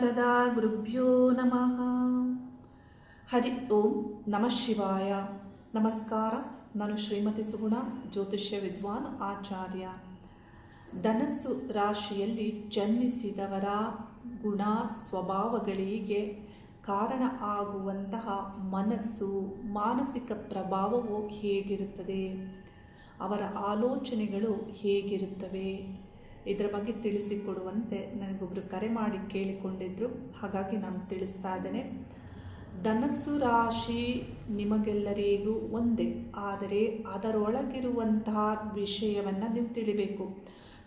ಶಾರದಾ ಗುರುಭ್ಯೋ ನಮಃ. ಹರಿ ಓಂ ನಮಃ ಶಿವಾಯ. ನಮಸ್ಕಾರ. ನಾನು ಶ್ರೀಮತಿ ಸುಗುಣ, ಜ್ಯೋತಿಷ್ಯ ವಿದ್ವಾನ್ ಆಚಾರ್ಯ. ಧನಸ್ಸು ರಾಶಿಯಲ್ಲಿ ಜನ್ಮಿಸಿದವರ ಗುಣ ಸ್ವಭಾವಗಳಿಗೆ ಕಾರಣ ಆಗುವಂತಹ ಮನಸ್ಸು, ಮಾನಸಿಕ ಪ್ರಭಾವವು ಹೇಗಿರುತ್ತದೆ? ಅವರ ಆಲೋಚನೆಗಳು ಹೇಗಿರುತ್ತವೆ? ಇದರ ಬಗ್ಗೆ ತಿಳಿಸಿಕೊಡುವಂತೆ ನನಗೊಬ್ಬರು ಕರೆ ಮಾಡಿ ಕೇಳಿಕೊಂಡಿದ್ದರು ಹಾಗಾಗಿ ನಾನು ತಿಳಿಸ್ತಾ ಇದ್ದೇನೆ. ಧನಸ್ಸು ರಾಶಿ ನಿಮಗೆಲ್ಲರಿಗೂ ಒಂದೇ. ಆದರೆ ಅದರೊಳಗಿರುವಂತಹ ವಿಷಯವನ್ನು ನೀವು ತಿಳಿಬೇಕು.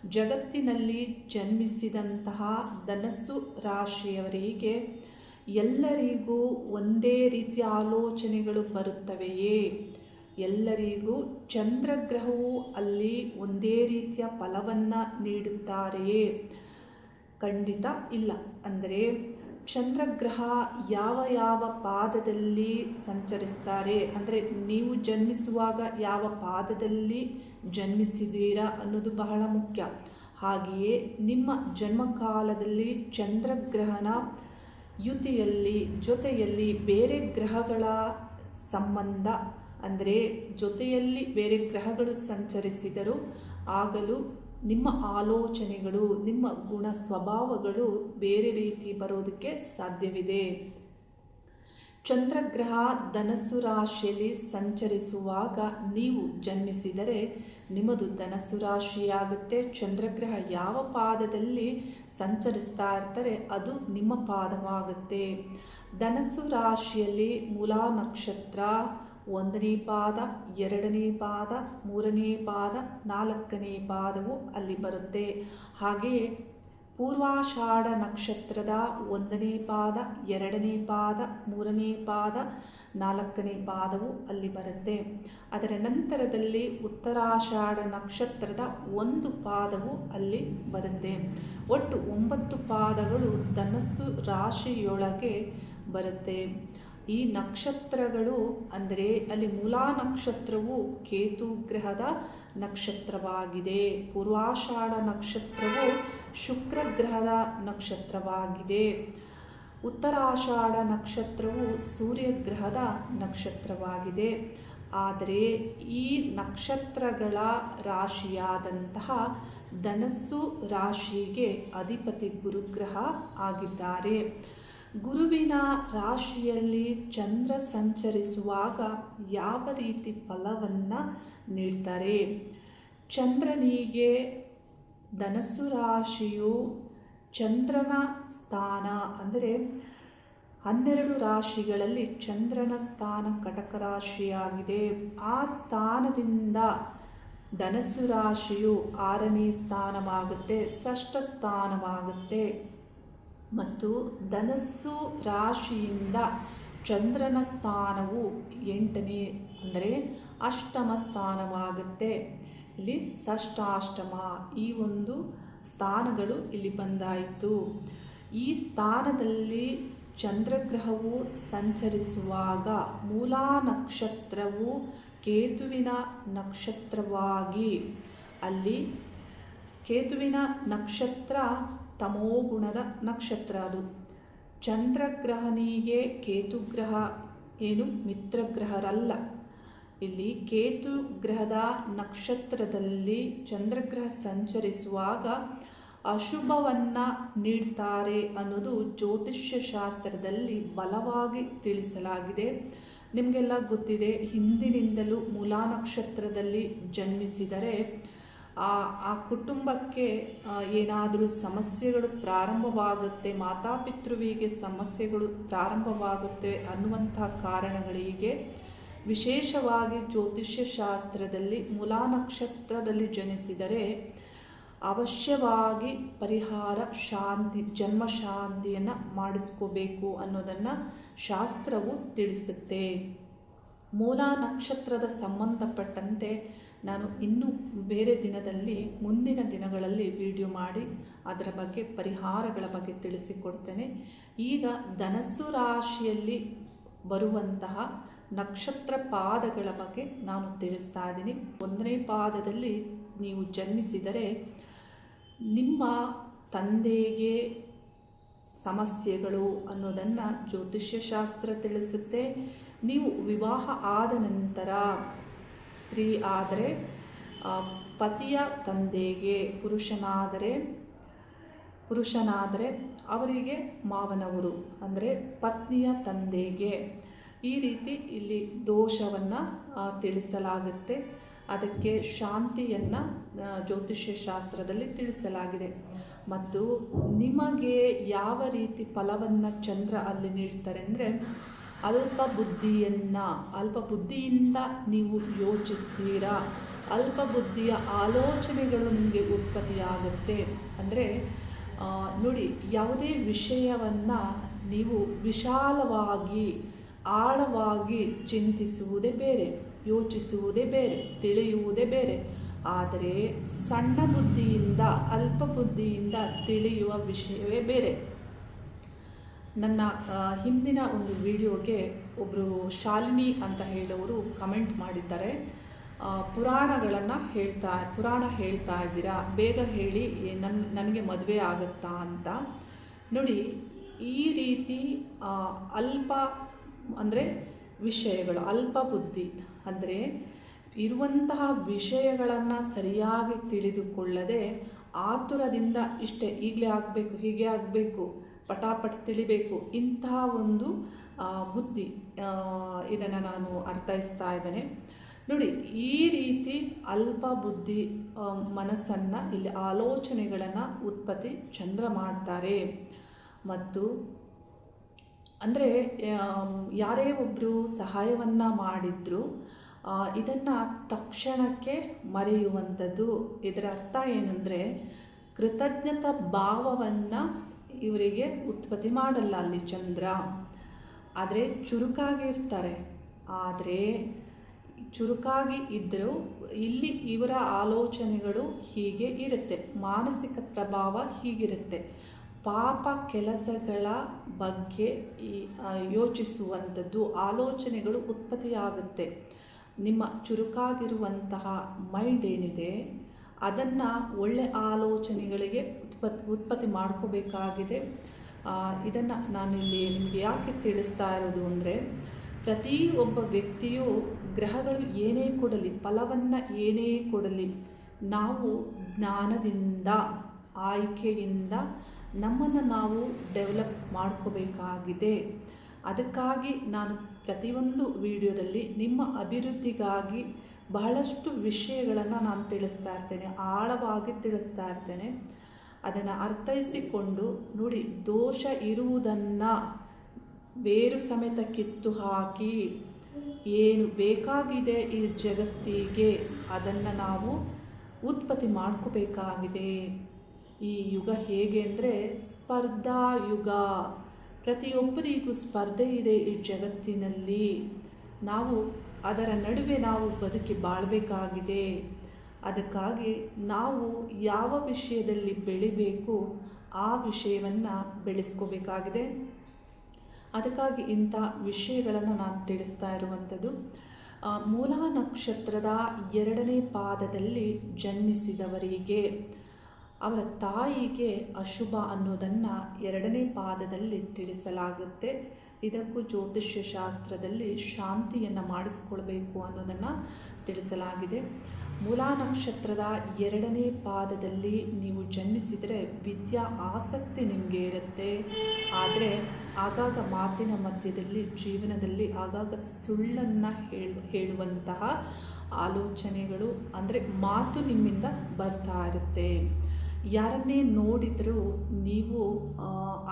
ಜಗತ್ತಿನಲ್ಲಿ ಜನ್ಮಿಸಿದಂತಹ ಧನಸ್ಸು ರಾಶಿಯವರಿಗೆ ಎಲ್ಲರಿಗೂ ಒಂದೇ ರೀತಿಯ ಆಲೋಚನೆಗಳು ಬರುತ್ತವೆಯೇ? ಎಲ್ಲರಿಗೂ ಚಂದ್ರಗ್ರಹವು ಅಲ್ಲಿ ಒಂದೇ ರೀತಿಯ ಫಲವನ್ನು ನೀಡುತ್ತಾರೆಯೇ? ಖಂಡಿತ ಇಲ್ಲ. ಅಂದರೆ ಚಂದ್ರಗ್ರಹ ಯಾವ ಯಾವ ಪಾದದಲ್ಲಿ ಸಂಚರಿಸ್ತಾರೆ? ಅಂದರೆ ನೀವು ಜನ್ಮಿಸುವಾಗ ಯಾವ ಪಾದದಲ್ಲಿ ಜನ್ಮಿಸಿದ್ದೀರಾ ಅನ್ನೋದು ಬಹಳ ಮುಖ್ಯ. ಹಾಗೆಯೇ ನಿಮ್ಮ ಜನ್ಮಕಾಲದಲ್ಲಿ ಚಂದ್ರಗ್ರಹಣ ಯುತಿಯಲ್ಲಿ, ಜೊತೆಯಲ್ಲಿ ಬೇರೆ ಗ್ರಹಗಳ ಸಂಬಂಧ ಅಂದರೆ ಜೊತೆಯಲ್ಲಿ ಬೇರೆ ಗ್ರಹಗಳು ಸಂಚರಿಸಿದರೂ ಆಗಲೂ ನಿಮ್ಮ ಆಲೋಚನೆಗಳು, ನಿಮ್ಮ ಗುಣ ಸ್ವಭಾವಗಳು ಬೇರೆ ರೀತಿ ಬರೋದಕ್ಕೆ ಸಾಧ್ಯವಿದೆ. ಚಂದ್ರಗ್ರಹ ಧನಸ್ಸು ರಾಶಿಯಲ್ಲಿ ಸಂಚರಿಸುವಾಗ ನೀವು ಜನ್ಮಿಸಿದರೆ ನಿಮ್ಮದು ಧನಸ್ಸು ರಾಶಿಯಾಗುತ್ತೆ. ಚಂದ್ರಗ್ರಹ ಯಾವ ಪಾದದಲ್ಲಿ ಸಂಚರಿಸ್ತಾ ಇರ್ತಾರೆ ಅದು ನಿಮ್ಮ ಪಾದವಾಗುತ್ತೆ. ಧನಸ್ಸು ರಾಶಿಯಲ್ಲಿ ಮೂಲಾ ನಕ್ಷತ್ರ ಒಂದನೇ ಪಾದ, ಎರಡನೇ ಪಾದ, ಮೂರನೇ ಪಾದ, ನಾಲ್ಕನೇ ಪಾದವು ಅಲ್ಲಿ ಬರುತ್ತೆ. ಹಾಗೆಯೇ ಪೂರ್ವಾಷಾಢ ನಕ್ಷತ್ರದ ಒಂದನೇ ಪಾದ, ಎರಡನೇ ಪಾದ, ಮೂರನೇ ಪಾದ, ನಾಲ್ಕನೇ ಪಾದವು ಅಲ್ಲಿ ಬರುತ್ತೆ. ಅದರ ನಂತರದಲ್ಲಿ ಉತ್ತರಾಷಾಢ ನಕ್ಷತ್ರದ ಒಂದು ಪಾದವು ಅಲ್ಲಿ ಬರುತ್ತೆ. ಒಟ್ಟು ಒಂಬತ್ತು ಪಾದಗಳು ಧನಸ್ಸು ರಾಶಿಯೊಳಗೆ ಬರುತ್ತೆ. ಈ ನಕ್ಷತ್ರಗಳು ಅಂದರೆ ಅಲ್ಲಿ ಮೂಲಾ ನಕ್ಷತ್ರವು ಕೇತು ಗ್ರಹದ ನಕ್ಷತ್ರವಾಗಿದೆ. ಪೂರ್ವಾಷಾಢ ನಕ್ಷತ್ರವು ಶುಕ್ರ ಗ್ರಹದ ನಕ್ಷತ್ರವಾಗಿದೆ. ಉತ್ತರಾಷಾಢ ನಕ್ಷತ್ರವು ಸೂರ್ಯಗ್ರಹದ ನಕ್ಷತ್ರವಾಗಿದೆ. ಆದರೆ ಈ ನಕ್ಷತ್ರಗಳ ರಾಶಿಯಾದಂತಹ ಧನಸ್ಸು ರಾಶಿಗೆ ಅಧಿಪತಿ ಗುರುಗ್ರಹ ಆಗಿದ್ದಾರೆ. ಗುರುವಿನ ರಾಶಿಯಲ್ಲಿ ಚಂದ್ರ ಸಂಚರಿಸುವಾಗ ಯಾವ ರೀತಿ ಫಲವನ್ನು ನೀಡ್ತಾರೆ? ಚಂದ್ರನಿಗೆ ಧನಸ್ಸು ರಾಶಿಯು ಚಂದ್ರನ ಸ್ಥಾನ ಅಂದರೆ ಹನ್ನೆರಡು ರಾಶಿಗಳಲ್ಲಿ ಚಂದ್ರನ ಸ್ಥಾನ ಕಟಕ ರಾಶಿಯಾಗಿದೆ. ಆ ಸ್ಥಾನದಿಂದ ಧನಸ್ಸು ರಾಶಿಯು ಆರನೇ ಸ್ಥಾನವಾಗುತ್ತೆ, ಷಷ್ಠ ಸ್ಥಾನವಾಗುತ್ತೆ. ಮತ್ತು ಧನಸ್ಸು ರಾಶಿಯಿಂದ ಚಂದ್ರನ ಸ್ಥಾನವು ಎಂಟನೇ, ಅಂದರೆ ಅಷ್ಟಮ ಸ್ಥಾನವಾಗುತ್ತೆ. ಇಲ್ಲಿ ಷಷ್ಟಾಷ್ಟಮ ಈ ಒಂದು ಸ್ಥಾನಗಳು ಇಲ್ಲಿ ಬಂದಾಯಿತು. ಈ ಸ್ಥಾನದಲ್ಲಿ ಚಂದ್ರಗ್ರಹವು ಸಂಚರಿಸುವಾಗ ಮೂಲಾ ನಕ್ಷತ್ರವು ಕೇತುವಿನ ನಕ್ಷತ್ರವಾಗಿ, ಅಲ್ಲಿ ಕೇತುವಿನ ನಕ್ಷತ್ರ ತಮೋಗುಣದ ನಕ್ಷತ್ರ ಅದು. ಚಂದ್ರಗ್ರಹನಿಗೆ ಕೇತುಗ್ರಹ ಏನು? ಮಿತ್ರಗ್ರಹರಲ್ಲ. ಇಲ್ಲಿ ಕೇತು ಗ್ರಹದ ನಕ್ಷತ್ರದಲ್ಲಿ ಚಂದ್ರಗ್ರಹ ಸಂಚರಿಸುವಾಗ ಅಶುಭವನ್ನು ನೀಡ್ತಾರೆ ಅನ್ನೋದು ಜ್ಯೋತಿಷ್ಯ ಶಾಸ್ತ್ರದಲ್ಲಿ ಬಲವಾಗಿ ತಿಳಿಸಲಾಗಿದೆ. ನಿಮಗೆಲ್ಲ ಗೊತ್ತಿದೆ, ಹಿಂದಿನಿಂದಲೂ ಮೂಲಾ ನಕ್ಷತ್ರದಲ್ಲಿ ಜನ್ಮಿಸಿದರೆ ಆ ಆ ಕುಟುಂಬಕ್ಕೆ ಏನಾದರೂ ಸಮಸ್ಯೆಗಳು ಪ್ರಾರಂಭವಾಗುತ್ತೆ, ಮಾತಾಪಿತೃವಿಗೆ ಸಮಸ್ಯೆಗಳು ಪ್ರಾರಂಭವಾಗುತ್ತೆ ಅನ್ನುವಂಥ ಕಾರಣಗಳಿಗೆ ವಿಶೇಷವಾಗಿ ಜ್ಯೋತಿಷ್ಯ ಶಾಸ್ತ್ರದಲ್ಲಿ ಮೂಲಾ ನಕ್ಷತ್ರದಲ್ಲಿ ಜನಿಸಿದರೆ ಅವಶ್ಯವಾಗಿ ಪರಿಹಾರ ಶಾಂತಿ, ಜನ್ಮ ಶಾಂತಿಯನ್ನು ಮಾಡಿಸ್ಕೋಬೇಕು ಅನ್ನೋದನ್ನು ಶಾಸ್ತ್ರವು ತಿಳಿಸುತ್ತೆ. ಮೂಲ ನಕ್ಷತ್ರದ ಸಂಬಂಧಪಟ್ಟಂತೆ ನಾನು ಇನ್ನೂ ಬೇರೆ ದಿನದಲ್ಲಿ, ಮುಂದಿನ ದಿನಗಳಲ್ಲಿ ವಿಡಿಯೋ ಮಾಡಿ, ಅದರ ಬಗ್ಗೆ ಪರಿಹಾರಗಳ ಬಗ್ಗೆ ತಿಳಿಸಿಕೊಡ್ತೇನೆ. ಈಗ ಧನಸ್ಸು ರಾಶಿಯಲ್ಲಿ ಬರುವಂತಹ ನಕ್ಷತ್ರ ಪಾದಗಳ ಬಗ್ಗೆ ನಾನು ತಿಳಿಸ್ತಾ ಇದ್ದೀನಿ. ಒಂದನೇ ಪಾದದಲ್ಲಿ ನೀವು ಜನ್ಮಿಸಿದರೆ ನಿಮ್ಮ ತಂದೆಗೆ ಸಮಸ್ಯೆಗಳು ಅನ್ನೋದನ್ನು ಜ್ಯೋತಿಷ್ಯಶಾಸ್ತ್ರ ತಿಳಿಸುತ್ತೆ. ನೀವು ವಿವಾಹ ಆದ ನಂತರ ಸ್ತ್ರೀ ಆದರೆ ಪತಿಯ ತಂದೆಗೆ ಪುರುಷನಾದರೆ ಪುರುಷನಾದರೆ ಅವರಿಗೆ ಮಾವನವರು. ಅಂದರೆ ಪತ್ನಿಯ ತಂದೆಗೆ. ಈ ರೀತಿ ಇಲ್ಲಿ ದೋಷವನ್ನು ತಿಳಿಸಲಾಗುತ್ತೆ. ಅದಕ್ಕೆ ಶಾಂತಿಯನ್ನು ಜ್ಯೋತಿಷ್ಯ ಶಾಸ್ತ್ರದಲ್ಲಿ ತಿಳಿಸಲಾಗಿದೆ. ಮತ್ತು ನಿಮಗೆ ಯಾವ ರೀತಿ ಫಲವನ್ನು ಚಂದ್ರ ಅಲ್ಲಿ ನೀಡ್ತಾರೆ ಅಂದರೆ ಅಲ್ಪ ಬುದ್ಧಿಯನ್ನು ಅಲ್ಪ ಬುದ್ಧಿಯಿಂದ ನೀವು ಯೋಚಿಸ್ತೀರಾ? ಅಲ್ಪ ಬುದ್ಧಿಯ ಆಲೋಚನೆಗಳು ನಿಮಗೆ ಉತ್ಪತ್ತಿಯಾಗುತ್ತೆ. ಅಂದರೆ ನೋಡಿ, ಯಾವುದೇ ವಿಷಯವನ್ನು ನೀವು ವಿಶಾಲವಾಗಿ, ಆಳವಾಗಿ ಚಿಂತಿಸುವುದೇ ಬೇರೆ, ಯೋಚಿಸುವುದೇ ಬೇರೆ, ತಿಳಿಯುವುದೇ ಬೇರೆ. ಆದರೆ, ಸಣ್ಣ ಬುದ್ಧಿಯಿಂದ ಅಲ್ಪ ಬುದ್ಧಿಯಿಂದ ತಿಳಿಯುವ ವಿಷಯವೇ ಬೇರೆ. ನನ್ನ ಹಿಂದಿನ ಒಂದು ವಿಡಿಯೋಗೆ ಒಬ್ಬರು ಶಾಲಿನಿ ಅಂತ ಹೇಳೋರು ಕಮೆಂಟ್ ಮಾಡಿದ್ದಾರೆ. ಪುರಾಣಗಳನ್ನು ಹೇಳ್ತಾ, ಪುರಾಣ ಹೇಳ್ತಾ ಇದ್ದೀರಾ? ಬೇಗ ಹೇಳಿ ನನ್ನ ನನಗೆ ಮದುವೆ ಆಗುತ್ತಾ ಅಂತ. ನೋಡಿ, ಈ ರೀತಿ ಅಲ್ಪ ಅಂದರೆ ವಿಷಯಗಳು, ಅಲ್ಪ ಬುದ್ಧಿ ಅಂದರೆ ಇರುವಂತಹ ವಿಷಯಗಳನ್ನು ಸರಿಯಾಗಿ ತಿಳಿದುಕೊಳ್ಳದೆ ಆತುರದಿಂದ ಇಷ್ಟೇ, ಈಗಲೇ ಆಗಬೇಕು, ಹೀಗೆ ಆಗಬೇಕು ಪಟಾಪಟ್ ತಿಳಿಬೇಕು. ಇಂತಹ ಒಂದು ಬುದ್ಧಿ ಇದನ್ನು ನಾನು ಅರ್ಥೈಸ್ತಾ ಇದ್ದೇನೆ. ನೋಡಿ, ಈ ರೀತಿ ಅಲ್ಪ ಬುದ್ಧಿ ಮನಸ್ಸನ್ನು, ಇಲ್ಲಿ ಆಲೋಚನೆಗಳನ್ನು ಉತ್ಪತ್ತಿ ಚಂದ್ರ ಮಾಡ್ತಾರೆ. ಮತ್ತು, ಅಂದರೆ ಯಾರೇ ಒಬ್ಬರು ಸಹಾಯವನ್ನು ಮಾಡಿದ್ರು ಇದನ್ನು ತಕ್ಷಣಕ್ಕೆ ಮರೆಯುವಂಥದ್ದು. ಇದರ ಅರ್ಥ ಏನಂದರೆ, ಕೃತಜ್ಞತಾ ಭಾವವನ್ನು ಇವರಿಗೆ ಉತ್ಪತ್ತಿ ಮಾಡಲ್ಲ ಅಲ್ಲಿ ಚಂದ್ರ. ಆದರೆ ಚುರುಕಾಗಿ ಇರ್ತಾರೆ. ಆದರೆ ಚುರುಕಾಗಿ ಇದ್ದರೂ ಇಲ್ಲಿ ಇವರ ಆಲೋಚನೆಗಳು ಹೀಗೆ ಇರುತ್ತೆ. ಮಾನಸಿಕ ಪ್ರಭಾವ ಹೀಗಿರುತ್ತೆ. ಪಾಪ ಕೆಲಸಗಳ ಬಗ್ಗೆ ಯೋಚಿಸುವಂಥದ್ದು ಆಲೋಚನೆಗಳು ಉತ್ಪತ್ತಿಯಾಗುತ್ತೆ. ನಿಮ್ಮ ಚುರುಕಾಗಿರುವಂತಹ ಮೈಂಡ್ ಏನಿದೆ? ಅದನ್ನು ಒಳ್ಳೆ ಆಲೋಚನೆಗಳಿಗೆ ಉತ್ಪತ್ತಿ ಉತ್ಪತ್ತಿ ಮಾಡ್ಕೋಬೇಕಾಗಿದೆ. ಇದನ್ನು ನಾನಿಲ್ಲಿ ನಿಮಗೆ ಯಾಕೆ ತಿಳಿಸ್ತಾ ಇರೋದು ಅಂದರೆ, ಪ್ರತಿ ಒಬ್ಬ ವ್ಯಕ್ತಿಯು ಗ್ರಹಗಳು ಏನೇ ಕೊಡಲಿ, ಫಲವನ್ನು ಏನೇ ಕೊಡಲಿ, ನಾವು ಜ್ಞಾನದಿಂದ, ಆಯ್ಕೆಯಿಂದ ನಮ್ಮನ್ನು ನಾವು ಡೆವಲಪ್ ಮಾಡ್ಕೋಬೇಕಾಗಿದೆ. ಅದಕ್ಕಾಗಿ ನಾನು ಪ್ರತಿಯೊಂದು ವಿಡಿಯೋದಲ್ಲಿ ನಿಮ್ಮ ಅಭಿವೃದ್ಧಿಗಾಗಿ ಬಹಳಷ್ಟು ವಿಷಯಗಳನ್ನು ನಾನು ತಿಳಿಸ್ತಾ ಇರ್ತೇನೆ, ಆಳವಾಗಿ ತಿಳಿಸ್ತಾ ಇರ್ತೇನೆ. ಅದನ್ನು ಅರ್ಥೈಸಿಕೊಂಡು, ನೋಡಿ, ದೋಷ ಇರುವುದನ್ನು ಬೇರು ಸಮೇತ ಕಿತ್ತು ಹಾಕಿ, ಏನು ಬೇಕಾಗಿದೆ ಈ ಜಗತ್ತಿಗೆ, ಅದನ್ನು ನಾವು ಉತ್ಪತ್ತಿ ಮಾಡ್ಕೋಬೇಕಾಗಿದೆ. ಈ ಯುಗ ಹೇಗೆ ಅಂದರೆ, ಸ್ಪರ್ಧಾ ಯುಗ. ಪ್ರತಿಯೊಬ್ಬರಿಗೂ ಸ್ಪರ್ಧೆ ಇದೆ ಈ ಜಗತ್ತಿನಲ್ಲಿ. ನಾವು ಅದರ ನಡುವೆ ನಾವು ಬದುಕಿ ಬಾಳಬೇಕಾಗಿದೆ. ಅದಕ್ಕಾಗಿ ನಾವು ಯಾವ ವಿಷಯದಲ್ಲಿ ಬೆಳಿಬೇಕು ಆ ವಿಷಯವನ್ನು ಬೆಳೆಸ್ಕೋಬೇಕಾಗಿದೆ. ಅದಕ್ಕಾಗಿ ಇಂಥ ವಿಷಯಗಳನ್ನು ನಾನು ತಿಳಿಸ್ತಾ ಇರುವಂಥದ್ದು. ಮೂಲ ನಕ್ಷತ್ರದ ಎರಡನೇ ಪಾದದಲ್ಲಿ ಜನ್ಮಿಸಿದವರಿಗೆ, ಅವರ ತಾಯಿಗೆ ಅಶುಭ ಅನ್ನೋದನ್ನು ಎರಡನೇ ಪಾದದಲ್ಲಿ ತಿಳಿಸಲಾಗುತ್ತೆ. ಇದಕ್ಕೂ ಜ್ಯೋತಿಷ್ಯ ಶಾಸ್ತ್ರದಲ್ಲಿ ಶಾಂತಿಯನ್ನು ಮಾಡಿಸ್ಕೊಳ್ಬೇಕು ಅನ್ನೋದನ್ನು ತಿಳಿಸಲಾಗಿದೆ. ಮೂಲಾ ನಕ್ಷತ್ರದ ಎರಡನೇ ಪಾದದಲ್ಲಿ ನೀವು ಜನ್ಮಿಸಿದರೆ ವಿದ್ಯಾ ಆಸಕ್ತಿ ನಿಮಗೆ ಇರುತ್ತೆ. ಆದರೆ ಆಗಾಗ ಮಾತಿನ ಮಧ್ಯದಲ್ಲಿ, ಜೀವನದಲ್ಲಿ ಆಗಾಗ ಸುಳ್ಳನ್ನು ಹೇಳು, ಹೇಳುವಂತಹ ಆಲೋಚನೆಗಳು ಅಂದರೆ ಮಾತು ನಿಮ್ಮಿಂದ ಬರ್ತಾ ಇರುತ್ತೆ. ಯಾರನ್ನೇ ನೋಡಿದರೂ ನೀವು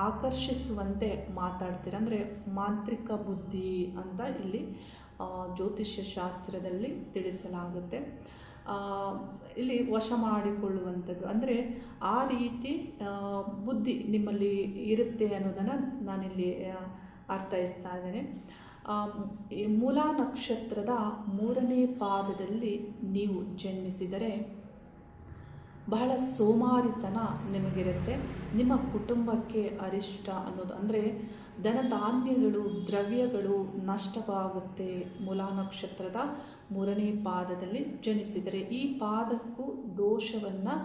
ಆಕರ್ಷಿಸುವಂತೆ ಮಾತಾಡ್ತೀರ. ಅಂದರೆ ಮಾಂತ್ರಿಕ ಬುದ್ಧಿ ಅಂತ ಇಲ್ಲಿ ಜ್ಯೋತಿಷ್ಯ ಶಾಸ್ತ್ರದಲ್ಲಿ ತಿಳಿಸಲಾಗುತ್ತೆ. ಇಲ್ಲಿ ವಶ ಮಾಡಿಕೊಳ್ಳುವಂಥದ್ದು. ಅಂದರೆ ಆ ರೀತಿ ಬುದ್ಧಿ ನಿಮ್ಮಲ್ಲಿ ಇರುತ್ತೆ ಅನ್ನೋದನ್ನು ನಾನಿಲ್ಲಿ ಅರ್ಥೈಸ್ತಾ ಇದ್ದೇನೆ. ಮೂಲಾ ನಕ್ಷತ್ರದ ಮೂರನೇ ಪಾದದಲ್ಲಿ ನೀವು ಜನ್ಮಿಸಿದರೆ ಬಹಳ ಸೋಮಾರಿತನ ನಿಮಗಿರುತ್ತೆ. ನಿಮ್ಮ ಕುಟುಂಬಕ್ಕೆ ಅರಿಷ್ಟ ಅನ್ನೋದು ಅಂದರೆ ಧನಧಾನ್ಯಗಳು, ದ್ರವ್ಯಗಳು ನಷ್ಟವಾಗುತ್ತೆ. ಮುಲಾ ನಕ್ಷತ್ರದ ಮೂರನೇ ಪಾದದಲ್ಲಿ ಜನಿಸಿದರೆ ಈ ಪಾದಕ್ಕೂ ದೋಷವನ್ನು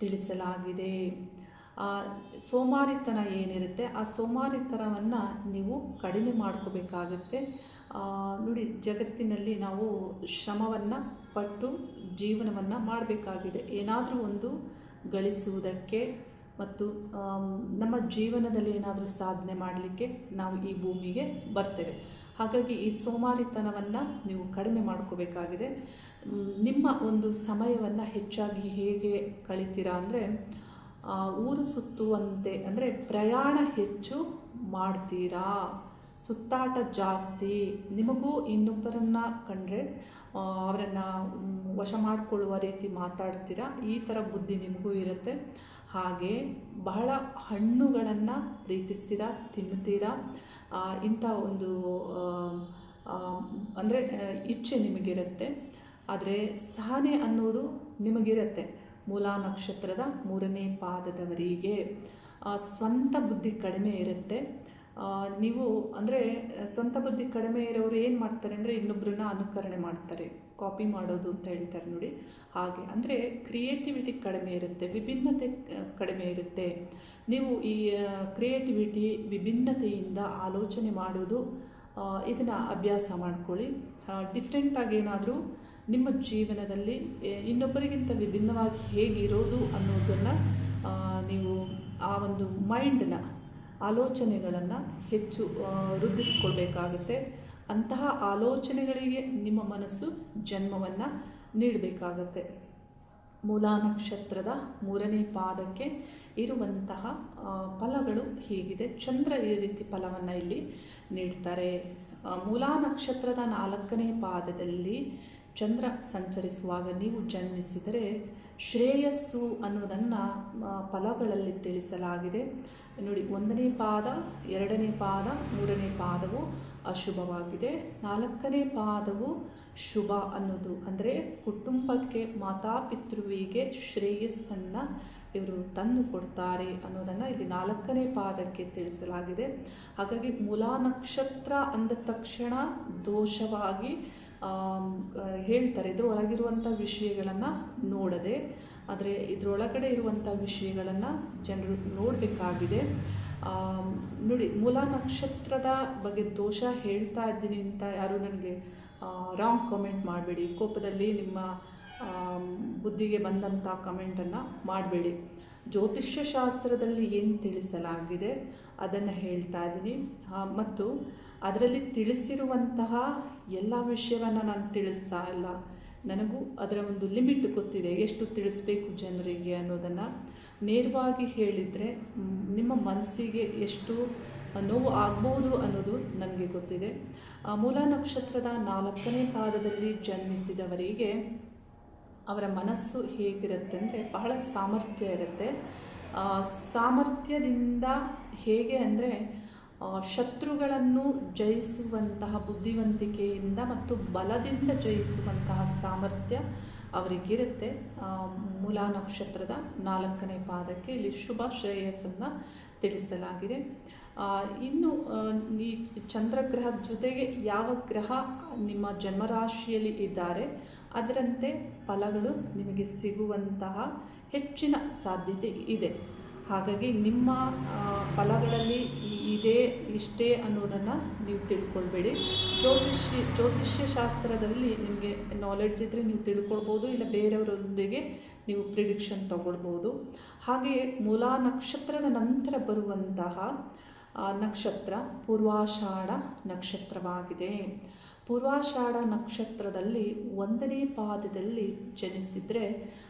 ತಿಳಿಸಲಾಗಿದೆ. ಸೋಮಾರಿತನ ಏನಿರುತ್ತೆ? ಆ ಸೋಮಾರಿತನವನ್ನು ನೀವು ಕಡಿಮೆ ಮಾಡ್ಕೋಬೇಕಾಗುತ್ತೆ. ನೋಡಿ, ಜಗತ್ತಿನಲ್ಲಿ ನಾವು ಶ್ರಮವನ್ನು ಪಟ್ಟು ಜೀವನವನ್ನು ಮಾಡಬೇಕಾಗಿದೆ. ಏನಾದರೂ ಒಂದು ಗಳಿಸುವುದಕ್ಕೆ ಮತ್ತು ನಮ್ಮ ಜೀವನದಲ್ಲಿ ಏನಾದರೂ ಸಾಧನೆ ಮಾಡಲಿಕ್ಕೆ ನಾವು ಈ ಭೂಮಿಗೆ ಬರ್ತೇವೆ. ಹಾಗಾಗಿ ಈ ಸೋಮಾರಿತನವನ್ನು ನೀವು ಕಡಿಮೆ ಮಾಡ್ಕೋಬೇಕಾಗಿದೆ. ನಿಮ್ಮ ಒಂದು ಸಮಯವನ್ನು ಹೆಚ್ಚಾಗಿ ಹೇಗೆ ಕಳಿತೀರಾ ಅಂದರೆ ಊರು ಸುತ್ತುವಂತೆ ಅಂದರೆ ಪ್ರಯಾಣ ಹೆಚ್ಚು ಮಾಡ್ತೀರಾ? ಸುತ್ತಾಟ ಜಾಸ್ತಿ. ನಿಮಗೂ ಇನ್ನೊಬ್ಬರನ್ನು ಕಂಡ್ರೆ ಅವರನ್ನು ವಶ ಮಾಡಿಕೊಳ್ಳುವ ರೀತಿ ಮಾತಾಡ್ತೀರಾ? ಈ ಥರ ಬುದ್ಧಿ ನಿಮಗೂ ಇರುತ್ತೆ. ಹಾಗೆ ಬಹಳ ಹಣ್ಣುಗಳನ್ನು ಪ್ರೀತಿಸ್ತೀರಾ, ತಿನ್ನುತ್ತೀರಾ? ಇಂಥ ಒಂದು ಅಂದರೆ ಇಚ್ಛೆ ನಿಮಗಿರುತ್ತೆ. ಆದರೆ ಸಹನೆ ಅನ್ನೋದು ನಿಮಗಿರುತ್ತೆ. ಮೂಲಾ ನಕ್ಷತ್ರದ ಮೂರನೇ ಪಾದದವರಿಗೆ. ಸ್ವಂತ ಬುದ್ಧಿ ಕಡಿಮೆ ಇರುತ್ತೆ. ನೀವು ಅಂದರೆ ಸ್ವಂತ ಬುದ್ಧಿ ಕಡಿಮೆ ಇರೋರು ಏನು ಮಾಡ್ತಾರೆ ಅಂದರೆ ಇನ್ನೊಬ್ಬರನ್ನ ಅನುಕರಣೆ ಮಾಡ್ತಾರೆ ಕಾಪಿ ಮಾಡೋದು ಅಂತ ಹೇಳ್ತಾರೆ ನೋಡಿ. ಹಾಗೆ, ಅಂದರೆ ಕ್ರಿಯೇಟಿವಿಟಿ ಕಡಿಮೆ ಇರುತ್ತೆ, ವಿಭಿನ್ನತೆ ಕಡಿಮೆ ಇರುತ್ತೆ. ನೀವು ಈ ಕ್ರಿಯೇಟಿವಿಟಿ ವಿಭಿನ್ನತೆಯಿಂದ ಆಲೋಚನೆ ಮಾಡೋದು ಇದನ್ನು ಅಭ್ಯಾಸ ಮಾಡ್ಕೊಳ್ಳಿ. ಡಿಫ್ರೆಂಟಾಗಿ ಏನಾದರೂ ನಿಮ್ಮ ಜೀವನದಲ್ಲಿ ಇನ್ನೊಬ್ಬರಿಗಿಂತ ವಿಭಿನ್ನವಾಗಿ ಹೇಗಿರೋದು ಅನ್ನೋದನ್ನು ನೀವು ಆ ಒಂದು ಮೈಂಡನ್ನ ಆಲೋಚನೆಗಳನ್ನು ಹೆಚ್ಚು ವೃದ್ಧಿಸ್ಕೊಳ್ಬೇಕಾಗುತ್ತೆ. ಅಂತಹ ಆಲೋಚನೆಗಳಿಗೆ ನಿಮ್ಮ ಮನಸ್ಸು ಜನ್ಮವನ್ನು ನೀಡಬೇಕಾಗತ್ತೆ. ಮೂಲಾ ನಕ್ಷತ್ರದ ಮೂರನೇ ಪಾದಕ್ಕೆ ಇರುವಂತಹ ಫಲಗಳು ಹೀಗಿದೆ. ಚಂದ್ರ ಈ ರೀತಿ ಫಲವನ್ನು ಇಲ್ಲಿ ನೀಡ್ತಾರೆ. ಮೂಲಾ ನಕ್ಷತ್ರದ ನಾಲ್ಕನೇ ಪಾದದಲ್ಲಿ ಚಂದ್ರ ಸಂಚರಿಸುವಾಗ ನೀವು ಜನ್ಮಿಸಿದರೆ ಶ್ರೇಯಸ್ಸು ಅನ್ನೋದನ್ನು ಫಲಗಳಲ್ಲಿ ತಿಳಿಸಲಾಗಿದೆ. ನೋಡಿ, ಒಂದನೇ ಪಾದ, ಎರಡನೇ ಪಾದ, ಮೂರನೇ ಪಾದವು ಅಶುಭವಾಗಿದೆ. ನಾಲ್ಕನೇ ಪಾದವು ಶುಭ ಅನ್ನೋದು. ಅಂದರೆ ಕುಟುಂಬಕ್ಕೆ ಮಾತಾಪಿತೃವಿಗೆ ಶ್ರೇಯಸ್ಸನ್ನು ಇವರು ತಂದು ಕೊಡ್ತಾರೆ ಅನ್ನೋದನ್ನು ಇಲ್ಲಿ ನಾಲ್ಕನೇ ಪಾದಕ್ಕೆ ತಿಳಿಸಲಾಗಿದೆ. ಹಾಗಾಗಿ ಮೂಲಾ ನಕ್ಷತ್ರ ಅಂದ ತಕ್ಷಣ ದೋಷವಾಗಿ ಹೇಳ್ತಾರೆ ಇದರ ಹೇಳ್ತಾರೆ. ಇದರೊಳಗಿರುವಂಥ ವಿಷಯಗಳನ್ನು ನೋಡದೆ ಆದರೆ ಇದರೊಳಗಡೆ ಇರುವಂಥ ವಿಷಯಗಳನ್ನು ಜನರು ನೋಡಬೇಕಾಗಿದೆ. ನೋಡಿ, ಮೂಲ ನಕ್ಷತ್ರದ ಬಗ್ಗೆ ದೋಷ ಹೇಳ್ತಾ ಇದ್ದೀನಿ ಅಂತ ಯಾರು ನನಗೆ ರಾಂಗ್ ಕಮೆಂಟ್ ಮಾಡಬೇಡಿ. ಕೋಪದಲ್ಲಿ ನಿಮ್ಮ ಬುದ್ಧಿಗೆ ಬಂದಂಥ ಕಮೆಂಟನ್ನು ಮಾಡಬೇಡಿ. ಜ್ಯೋತಿಷ್ಯ ಶಾಸ್ತ್ರದಲ್ಲಿ ಏನು ತಿಳಿಸಲಾಗಿದೆ ಅದನ್ನು ಹೇಳ್ತಾ ಇದ್ದೀನಿ. ಮತ್ತು ಅದರಲ್ಲಿ ತಿಳಿಸಿರುವಂತಹ ಎಲ್ಲ ವಿಷಯವನ್ನು ನಾನು ತಿಳಿಸ್ತಾ ಇಲ್ಲ. ನನಗೂ ಅದರ ಒಂದು ಲಿಮಿಟ್ ಗೊತ್ತಿದೆ. ಎಷ್ಟು ತಿಳಿಸ್ಬೇಕು ಜನರಿಗೆ ಅನ್ನೋದನ್ನು ನೇರವಾಗಿ ಹೇಳಿದರೆ ನಿಮ್ಮ ಮನಸ್ಸಿಗೆ ಎಷ್ಟು ನೋವು ಆಗ್ಬೋದು ಅನ್ನೋದು ನನಗೆ ಗೊತ್ತಿದೆ. ಮೂಲ ನಕ್ಷತ್ರದ ನಾಲ್ಕನೇ ಪಾದದಲ್ಲಿ ಜನ್ಮಿಸಿದವರಿಗೆ ಅವರ ಮನಸ್ಸು ಹೇಗಿರುತ್ತೆ ಅಂದರೆ ಬಹಳ ಸಾಮರ್ಥ್ಯ ಇರುತ್ತೆ. ಸಾಮರ್ಥ್ಯದಿಂದ ಹೇಗೆ ಅಂದರೆ ಶತ್ರುಗಳನ್ನು ಜಯಿಸುವಂತಹ ಬುದ್ಧಿವಂತಿಕೆಯಿಂದ ಮತ್ತು ಬಲದಿಂದ ಜಯಿಸುವಂತಹ ಸಾಮರ್ಥ್ಯ ಅವರಿಗಿರುತ್ತೆ. ಮೂಲಾ ನಕ್ಷತ್ರದ ನಾಲ್ಕನೇ ಪಾದಕ್ಕೆ ಇಲ್ಲಿ ಶುಭ ಶ್ರೇಯಸ್ಸನ್ನು ತಿಳಿಸಲಾಗಿದೆ. ಇನ್ನು ಈ ಚಂದ್ರಗ್ರಹದ ಜೊತೆಗೆ ಯಾವ ಗ್ರಹ ನಿಮ್ಮ ಜನ್ಮರಾಶಿಯಲ್ಲಿ ಇದ್ದಾರೆ, ಅದರಂತೆ ಫಲಗಳು ನಿಮಗೆ ಸಿಗುವಂತಹ ಹೆಚ್ಚಿನ ಸಾಧ್ಯತೆ ಇದೆ. ಹಾಗಾಗಿ ನಿಮ್ಮ ಫಲಗಳಲ್ಲಿ ಇದೇ ಇಷ್ಟೇ ಅನ್ನೋದನ್ನು ನೀವು ತಿಳ್ಕೊಳ್ಬೇಡಿ. ಜ್ಯೋತಿಷ್ಯ ಜ್ಯೋತಿಷ್ಯ ಶಾಸ್ತ್ರದಲ್ಲಿ ನಿಮಗೆ ನಾಲೆಡ್ಜ್ ಇದ್ದರೆ ನೀವು ತಿಳ್ಕೊಳ್ಬೋದು, ಇಲ್ಲ ಬೇರೆಯವರೊಂದಿಗೆ ನೀವು ಪ್ರಿಡಿಕ್ಷನ್ ತಗೊಳ್ಬೋದು. ಹಾಗೆಯೇ ಮೂಲಾ ನಕ್ಷತ್ರದ ನಂತರ ಬರುವಂತಹ ನಕ್ಷತ್ರ ಪೂರ್ವಾಷಾಢ ನಕ್ಷತ್ರವಾಗಿದೆ. ಪೂರ್ವಾಷಾಢ ನಕ್ಷತ್ರದಲ್ಲಿ ಒಂದನೇ ಪಾದದಲ್ಲಿ ಜನಿಸಿದರೆ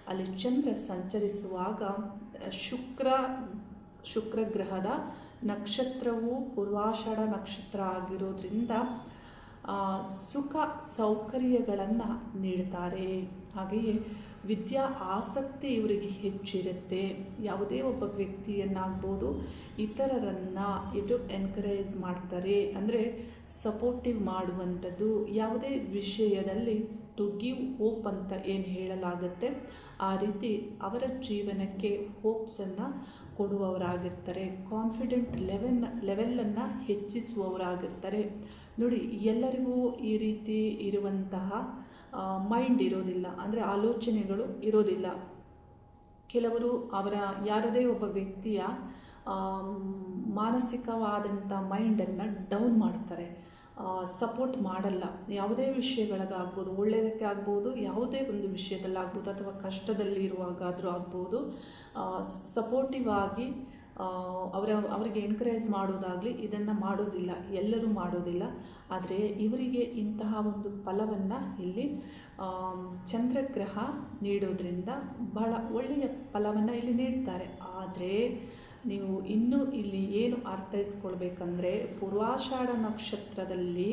ಅಲ್ಲಿ ಚಂದ್ರ ಸಂಚರಿಸುವಾಗ ಶುಕ್ರ, ಶುಕ್ರಗ್ರಹದ ನಕ್ಷತ್ರವು ಪೂರ್ವಾಷಾಢ ನಕ್ಷತ್ರ ಆಗಿರೋದ್ರಿಂದ ಸುಖ ಸೌಕರ್ಯಗಳನ್ನು ನೀಡ್ತಾರೆ. ಹಾಗೆಯೇ ವಿದ್ಯಾ ಆಸಕ್ತಿ ಇವರಿಗೆ ಹೆಚ್ಚಿರುತ್ತೆ. ಯಾವುದೇ ಒಬ್ಬ ವ್ಯಕ್ತಿಯನ್ನಾಗ್ಬೋದು ಇತರರನ್ನು ಇದು ಎನ್ಕರೇಜ್ ಮಾಡ್ತಾರೆ. ಅಂದರೆ ಸಪೋರ್ಟಿವ್ ಮಾಡುವಂಥದ್ದು. ಯಾವುದೇ ವಿಷಯದಲ್ಲಿ ಟು ಗಿವ್ ಹೋಪ್ ಅಂತ ಏನು ಹೇಳಲಾಗುತ್ತೆ, ಆ ರೀತಿ ಅವರ ಜೀವನಕ್ಕೆ ಹೋಪ್ಸನ್ನು ಕೊಡುವವರಾಗಿರ್ತಾರೆ. Confident eleven ಲೆವೆಲನ್ನು ಹೆಚ್ಚಿಸುವವರಾಗಿರ್ತಾರೆ. ನೋಡಿ, ಎಲ್ಲರಿಗೂ ಈ ರೀತಿ ಇರುವಂತಹ ಮೈಂಡ್ ಇರೋದಿಲ್ಲ, ಅಂದರೆ ಆಲೋಚನೆಗಳು ಇರೋದಿಲ್ಲ. ಕೆಲವರು ಅವರ ಯಾರದೇ ಒಬ್ಬ ವ್ಯಕ್ತಿಯ ಮಾನಸಿಕವಾದಂಥ ಮೈಂಡನ್ನು ಡೌನ್ ಮಾಡ್ತಾರೆ. ಸಪೋರ್ಟ್ ಮಾಡಲ್ಲ. ಯಾವುದೇ ವಿಷಯಗಳಿಗಾಗ್ಬೋದು, ಒಳ್ಳೆಯದಕ್ಕೆ ಆಗ್ಬೋದು, ಯಾವುದೇ ಒಂದು ವಿಷಯದಲ್ಲಾಗ್ಬೋದು, ಅಥವಾ ಕಷ್ಟದಲ್ಲಿ ಇರುವಾಗಾದರೂ ಆಗ್ಬೋದು ಸಪೋರ್ಟಿವ್ ಆಗಿ ಅವರ, ಅವರಿಗೆ ಎನ್ಕರೇಜ್ ಮಾಡೋದಾಗಲಿ ಇದನ್ನು ಮಾಡೋದಿಲ್ಲ, ಎಲ್ಲರೂ ಮಾಡೋದಿಲ್ಲ. ಆದರೆ ಇವರಿಗೆ ಇಂತಹ ಒಂದು ಫಲವನ್ನು ಇಲ್ಲಿ ಚಂದ್ರಗ್ರಹ ನೀಡೋದ್ರಿಂದ ಬಹಳ ಒಳ್ಳೆಯ ಫಲವನ್ನು ಇಲ್ಲಿ ನೀಡ್ತಾರೆ. ಆದರೆ ನೀವು ಇನ್ನೂ ಇಲ್ಲಿ ಏನು ಅರ್ಥೈಸ್ಕೊಳ್ಬೇಕಂದ್ರೆ ಪೂರ್ವಾಷಾಢ ನಕ್ಷತ್ರದಲ್ಲಿ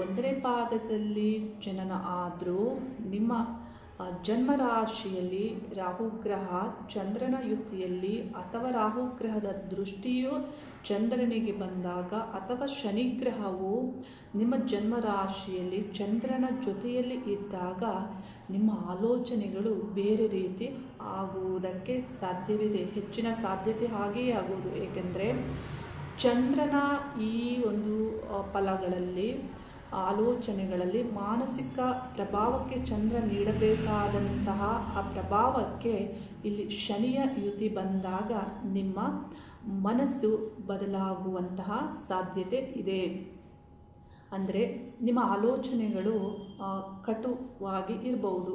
ಒಂದನೇ ಪಾದದಲ್ಲಿ ಜನನ ಆದರೂ ನಿಮ್ಮ ಜನ್ಮರಾಶಿಯಲ್ಲಿ ರಾಹುಗ್ರಹ ಚಂದ್ರನ ಯುತಿಯಲ್ಲಿ ಅಥವಾ ರಾಹುಗ್ರಹದ ದೃಷ್ಟಿಯು ಚಂದ್ರನಿಗೆ ಬಂದಾಗ ಅಥವಾ ಶನಿಗ್ರಹವು ನಿಮ್ಮ ಜನ್ಮರಾಶಿಯಲ್ಲಿ ಚಂದ್ರನ ಜೊತೆಯಲ್ಲಿ ಇದ್ದಾಗ ನಿಮ್ಮ ಆಲೋಚನೆಗಳು ಬೇರೆ ರೀತಿ ಆಗುವುದಕ್ಕೆ ಸಾಧ್ಯವಿದೆ. ಹೆಚ್ಚಿನ ಸಾಧ್ಯತೆ ಹಾಗೆಯೇ ಆಗುವುದು. ಏಕೆಂದರೆ ಚಂದ್ರನ ಈ ಒಂದು ಫಲಗಳಲ್ಲಿ ಆಲೋಚನೆಗಳಲ್ಲಿ ಮಾನಸಿಕ ಪ್ರಭಾವಕ್ಕೆ ಚಂದ್ರ ನೀಡಬೇಕಾದಂತಹ ಆ ಪ್ರಭಾವಕ್ಕೆ ಇಲ್ಲಿ ಶನಿಯ ಯುತಿ ಬಂದಾಗ ನಿಮ್ಮ ಮನಸ್ಸು ಬದಲಾಗುವಂತಹ ಸಾಧ್ಯತೆ ಇದೆ. ಅಂದರೆ ನಿಮ್ಮ ಆಲೋಚನೆಗಳು ಕಟುವಾಗಿ ಇರಬಹುದು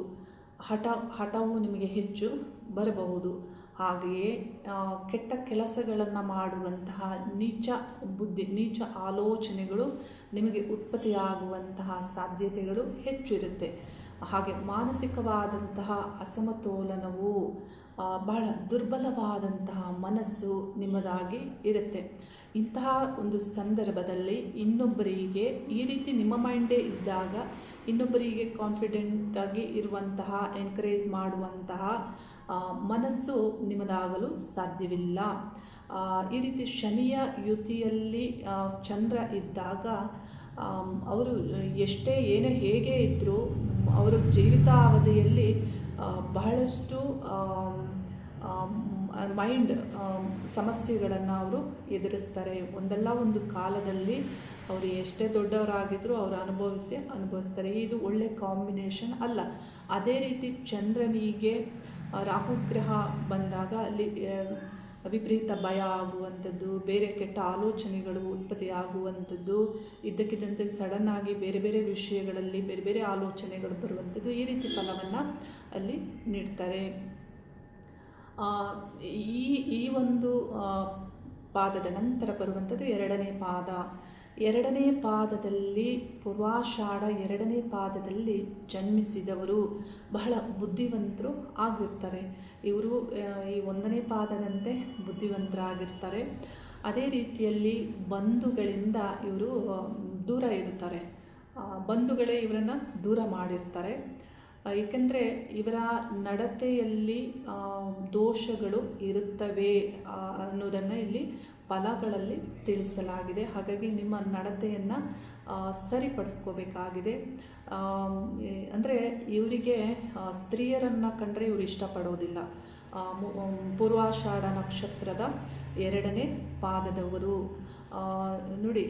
ಹಠ, ಹಠವು ನಿಮಗೆ ಹೆಚ್ಚು ಬರಬಹುದು. ಹಾಗೆಯೇ ಕೆಟ್ಟ ಕೆಲಸಗಳನ್ನು ಮಾಡುವಂತಹ ನೀಚ ಬುದ್ಧಿ, ನೀಚ ಆಲೋಚನೆಗಳು ನಿಮಗೆ ಉತ್ಪತ್ತಿಯಾಗುವಂತಹ ಸಾಧ್ಯತೆಗಳು ಹೆಚ್ಚು ಇರುತ್ತೆ. ಹಾಗೆ ಮಾನಸಿಕವಾದಂತಹ ಅಸಮತೋಲನವು ಬಹಳ ದುರ್ಬಲವಾದಂತಹ ಮನಸ್ಸು ನಿಮ್ಮದಾಗಿ ಇರುತ್ತೆ. ಇಂತಹ ಒಂದು ಸಂದರ್ಭದಲ್ಲಿ ಇನ್ನೊಬ್ಬರಿಗೆ ಈ ರೀತಿ ನಿಮ್ಮ ಮೈಂಡೇ ಇದ್ದಾಗ, ಇನ್ನೊಬ್ಬರಿಗೆ ಕಾನ್ಫಿಡೆಂಟಾಗಿ ಇರುವಂತಹ ಎನ್ಕರೇಜ್ ಮಾಡುವಂತಹ ಮನಸ್ಸು ನಿಮ್ಮದಾಗಲು ಸಾಧ್ಯವಿಲ್ಲ. ಈ ರೀತಿ ಶನಿಯ ಯುತಿಯಲ್ಲಿ ಚಂದ್ರ ಇದ್ದಾಗ ಅವರು ಎಷ್ಟೇ ಏನೇ ಹೇಗೆ ಇದ್ದರೂ ಅವರ ಜೀವಿತಾವಧಿಯಲ್ಲಿ ಬಹಳಷ್ಟು ಮೈಂಡ್ ಸಮಸ್ಯೆಗಳನ್ನು ಅವರು ಎದುರಿಸ್ತಾರೆ. ಒಂದಲ್ಲ ಒಂದು ಕಾಲದಲ್ಲಿ ಅವರು ಎಷ್ಟೇ ದೊಡ್ಡವರಾಗಿದ್ದರೂ ಅವರು ಅನುಭವಿಸಿ ಅನುಭವಿಸ್ತಾರೆ. ಇದು ಒಳ್ಳೆ ಕಾಂಬಿನೇಷನ್ ಅಲ್ಲ. ಅದೇ ರೀತಿ ಚಂದ್ರನಿಗೆ ರಾಹುಗ್ರಹ ಬಂದಾಗ ಅಲ್ಲಿ ವಿಪರೀತ ಭಯ ಆಗುವಂಥದ್ದು, ಬೇರೆ ಕೆಟ್ಟ ಆಲೋಚನೆಗಳು ಉತ್ಪತ್ತಿಯಾಗುವಂಥದ್ದು, ಇದ್ದಕ್ಕಿದ್ದಂತೆ ಸಡನ್ ಆಗಿ ಬೇರೆ ಬೇರೆ ವಿಷಯಗಳಲ್ಲಿ ಬೇರೆ ಬೇರೆ ಆಲೋಚನೆಗಳು ಬರುವಂಥದ್ದು ಈ ರೀತಿ ಫಲವನ್ನು ಅಲ್ಲಿ ನೀಡ್ತಾರೆ. ಈ ಈ ಒಂದು ಪಾದದ ನಂತರ ಬರುವಂಥದ್ದು ಎರಡನೇ ಪಾದ. ಎರಡನೇ ಪಾದದಲ್ಲಿ ಪೂರ್ವಾಷಾಢ ಎರಡನೇ ಪಾದದಲ್ಲಿ ಜನ್ಮಿಸಿದವರು ಬಹಳ ಬುದ್ಧಿವಂತರು ಆಗಿರ್ತಾರೆ. ಇವರು ಈ ಒಂದನೇ ಪಾದದಂತೆ ಬುದ್ಧಿವಂತರಾಗಿರ್ತಾರೆ. ಅದೇ ರೀತಿಯಲ್ಲಿ ಬಂಧುಗಳಿಂದ ಇವರು ದೂರ ಇರ್ತಾರೆ ಬಂಧುಗಳೇ ಇವರನ್ನು ದೂರ ಮಾಡಿರ್ತಾರೆ. ಏಕೆಂದರೆ ಇವರ ನಡತೆಯಲ್ಲಿ ದೋಷಗಳು ಇರುತ್ತವೆ ಅನ್ನೋದನ್ನು ಇಲ್ಲಿ ಫಲಗಳಲ್ಲಿ ತಿಳಿಸಲಾಗಿದೆ. ಹಾಗಾಗಿ ನಿಮ್ಮ ನಡತೆಯನ್ನು ಸರಿಪಡಿಸ್ಕೋಬೇಕಾಗಿದೆ. ಅಂದರೆ ಇವರಿಗೆ ಸ್ತ್ರೀಯರನ್ನು ಕಂಡ್ರೆ ಇವರು ಇಷ್ಟಪಡೋದಿಲ್ಲ. ಪೂರ್ವಾಷಾಢ ನಕ್ಷತ್ರದ ಎರಡನೇ ಪಾದದವರು. ನೋಡಿ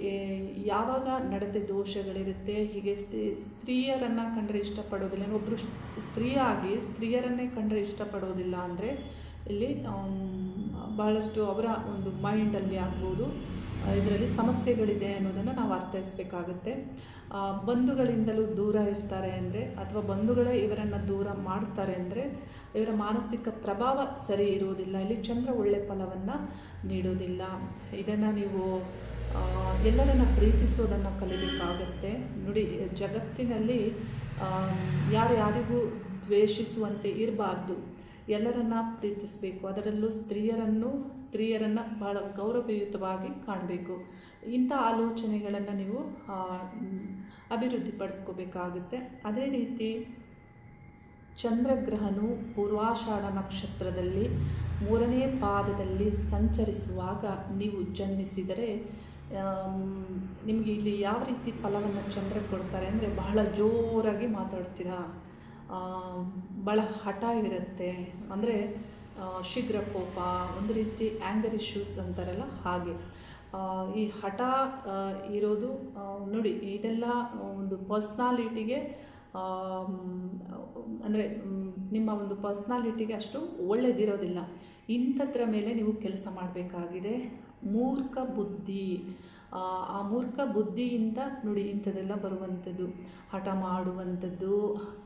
ಯಾವಾಗ ನಡತೆ ದೋಷಗಳಿರುತ್ತೆ, ಹೀಗೆ ಸ್ತ್ರೀ, ಸ್ತ್ರೀಯರನ್ನು ಕಂಡ್ರೆ ಇಷ್ಟಪಡೋದಿಲ್ಲ. ಒಬ್ಬರು ಸ್ತ್ರೀಯಾಗಿ ಸ್ತ್ರೀಯರನ್ನೇ ಕಂಡ್ರೆ ಇಷ್ಟಪಡೋದಿಲ್ಲ ಅಂದರೆ, ಇಲ್ಲಿ ಬಹಳಷ್ಟು ಅವರ ಒಂದು ಮೈಂಡಲ್ಲಿ ಆಗ್ಬೋದು. ಇದರಲ್ಲಿ ಸಮಸ್ಯೆಗಳಿದೆ ಅನ್ನೋದನ್ನು ನಾವು ಅರ್ಥೈಸ್ಬೇಕಾಗುತ್ತೆ. ಬಂಧುಗಳಿಂದಲೂ ದೂರ ಇರ್ತಾರೆ ಅಂದರೆ, ಅಥವಾ ಬಂಧುಗಳೇ ಇವರನ್ನು ದೂರ ಮಾಡ್ತಾರೆ ಅಂದರೆ, ಇವರ ಮಾನಸಿಕ ಪ್ರಭಾವ ಸರಿ ಇರುವುದಿಲ್ಲ. ಇಲ್ಲಿ ಚಂದ್ರ ಒಳ್ಳೆ ಫಲವನ್ನು ನೀಡೋದಿಲ್ಲ. ಇದನ್ನು ನೀವು ಎಲ್ಲರನ್ನು ಪ್ರೀತಿಸೋದನ್ನು ಕಲಿಬೇಕಾಗತ್ತೆ. ನೋಡಿ, ಜಗತ್ತಿನಲ್ಲಿ ಯಾರ್ಯಾರಿಗೂ ಯಾರು ಯಾರಿಗೂ ದ್ವೇಷಿಸುವಂತೆ ಇರಬಾರ್ದು. ಎಲ್ಲರನ್ನ ಪ್ರೀತಿಸಬೇಕು. ಅದರಲ್ಲೂ ಸ್ತ್ರೀಯರನ್ನು ಸ್ತ್ರೀಯರನ್ನು ಬಹಳ ಗೌರವಯುತವಾಗಿ ಕಾಣಬೇಕು. ಇಂಥ ಆಲೋಚನೆಗಳನ್ನು ನೀವು ಅಭಿವೃದ್ಧಿಪಡಿಸ್ಕೋಬೇಕಾಗುತ್ತೆ. ಅದೇ ರೀತಿ ಚಂದ್ರಗ್ರಹನು ಪೂರ್ವಾಷಾಢ ನಕ್ಷತ್ರದಲ್ಲಿ ಮೂರನೇ ಪಾದದಲ್ಲಿ ಸಂಚರಿಸುವಾಗ ನೀವು ಜನ್ಮಿಸಿದರೆ ನಿಮಗೆ ಇಲ್ಲಿ ಯಾವ ರೀತಿ ಫಲವನ್ನು ಚಂದ್ರ ಕೊಡ್ತಾರೆ ಅಂದರೆ ಬಹಳ ಜೋರಾಗಿ ಮಾತಾಡ್ತೀರಾ? ಭಾಳ ಹಠ ಇರುತ್ತೆ. ಅಂದರೆ ಶೀಘ್ರ ಕೋಪ, ಒಂದು ರೀತಿ ಆ್ಯಂಗರ್ ಇಶ್ಯೂಸ್ ಅಂತಾರಲ್ಲ ಹಾಗೆ. ಈ ಹಠ ಇರೋದು ನೋಡಿ, ಇದೆಲ್ಲ ಒಂದು ಪರ್ಸ್ನಾಲಿಟಿಗೆ ಅಂದರೆ, ನಿಮ್ಮ ಒಂದು ಪರ್ಸ್ನಾಲಿಟಿಗೆ ಅಷ್ಟು ಒಳ್ಳೆಯದಿರೋದಿಲ್ಲ ಇಂಥದ್ರ ಮೇಲೆ ನೀವು ಕೆಲಸ ಮಾಡಬೇಕಾಗಿದೆ. ಮೂರ್ಖ ಬುದ್ಧಿ. ಆ, ಮೂರ್ಖ ಬುದ್ಧಿಯಿಂದ ನೋಡಿ ಇಂಥದ್ದೆಲ್ಲ ಬರುವಂಥದ್ದು. ಹಠ ಮಾಡುವಂಥದ್ದು